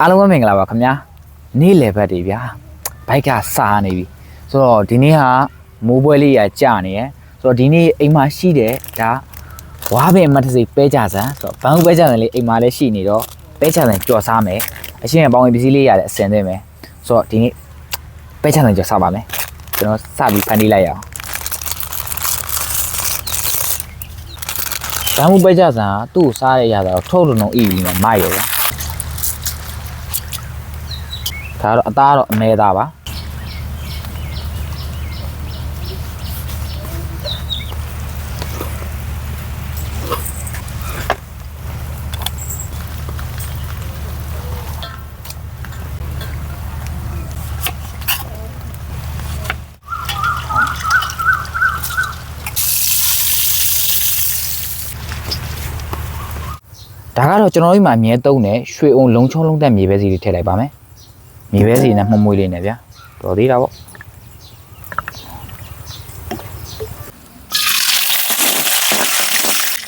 အားလုံးပဲမင်္ဂလာပါခင်ဗျာနေ့လယ်ဘက်တွေဗျာဘိုက်ကစားနေပြီဆိုတော့ဒီနေ့ဟာမိုးပွဲလေးရကြာနေရယ်ဆိုတော့ဒီနေ့အိမ်မှာရှိတယ်ဒါဝါပင်မတ်တစိပဲကြဆန်ဆိုတော့ဘန်ဟုပဲကြဆန်လေးအိမ်မှာလည်းရှိနေတော့ပဲကြဆန်ကြော်စားမယ်အရှင်ရဲ့ပေါင်းဝင်ပစ္စည်းလေးရတဲ့အစင်သွင်းမယ်ဆိုတော့ဒီနေ့ပဲကြဆန်ကြော်စားပါမယ်ကျွန်တော်စပြီးဖန်တီးလိုက်ရအောင်ဘန်ဟုပဲကြဆန်ကသူ့ကိုစားရရတာတော့ထုတ်လို့လုံးအီပြီးမှမိုက်ရောဗျာ ဒါတော့အသားတော့အမဲသားပါဒါကတော့ကျွန်တော်တို့မှာအမြဲတုံးတယ်ရွှေအောင်လုံးချုံလုံးတက်မြေပဲစီတွေထည့်လိုက်ပါမယ် မြေပဲစီနဲ့မှုံမွေးလေးနဲ့ဗျာတော်သေးတာပေါ့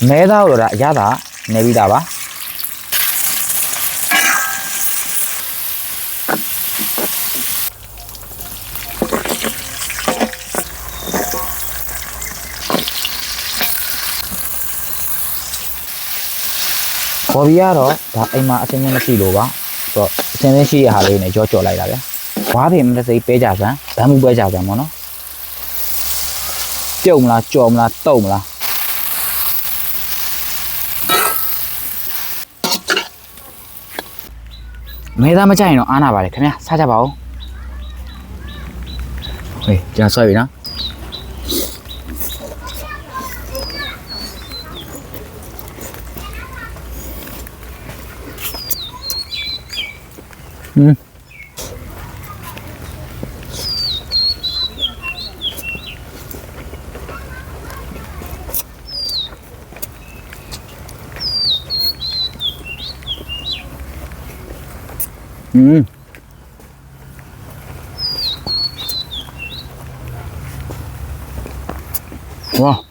မဲသားတော့ဒါအရသာနေပြီးသားပါခေါ်ပြီးကတော့ဒါအိမ်မှာအစင်းချင်းမရှိလို့ပါ ဆိုတော့အစင်းစင်းရှိရဟာလေးနဲ့ကြောကြော်လိုက်တာဗျာဝါးပင်မတစ်စိပ်ပဲကြစမ်းဗမ်းမှုပဲကြစမ်းပေါ့နော်ပြုတ်မလားကြော်မလားတုံမလားမဲသားမကြိုက်ရင်တော့အားနာပါလေခင်ဗျာစားကြပါဦးဟေးကြာဆွဲပြီနော် ဟင်းဟ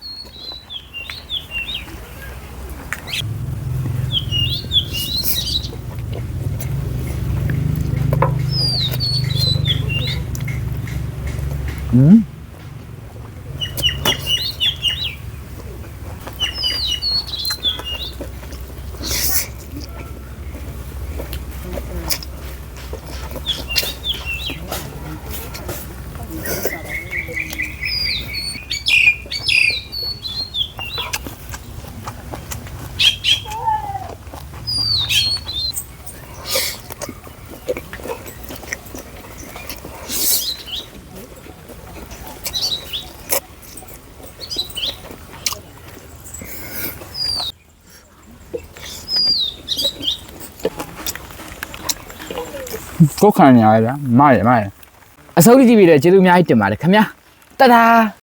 င်း ကိုခံနေရဗျာမရမရအစိုးရကြည့်ပြီးတော့ကျေးဇူးအများကြီးတင်ပါတယ်ခင်ဗျာတဒါ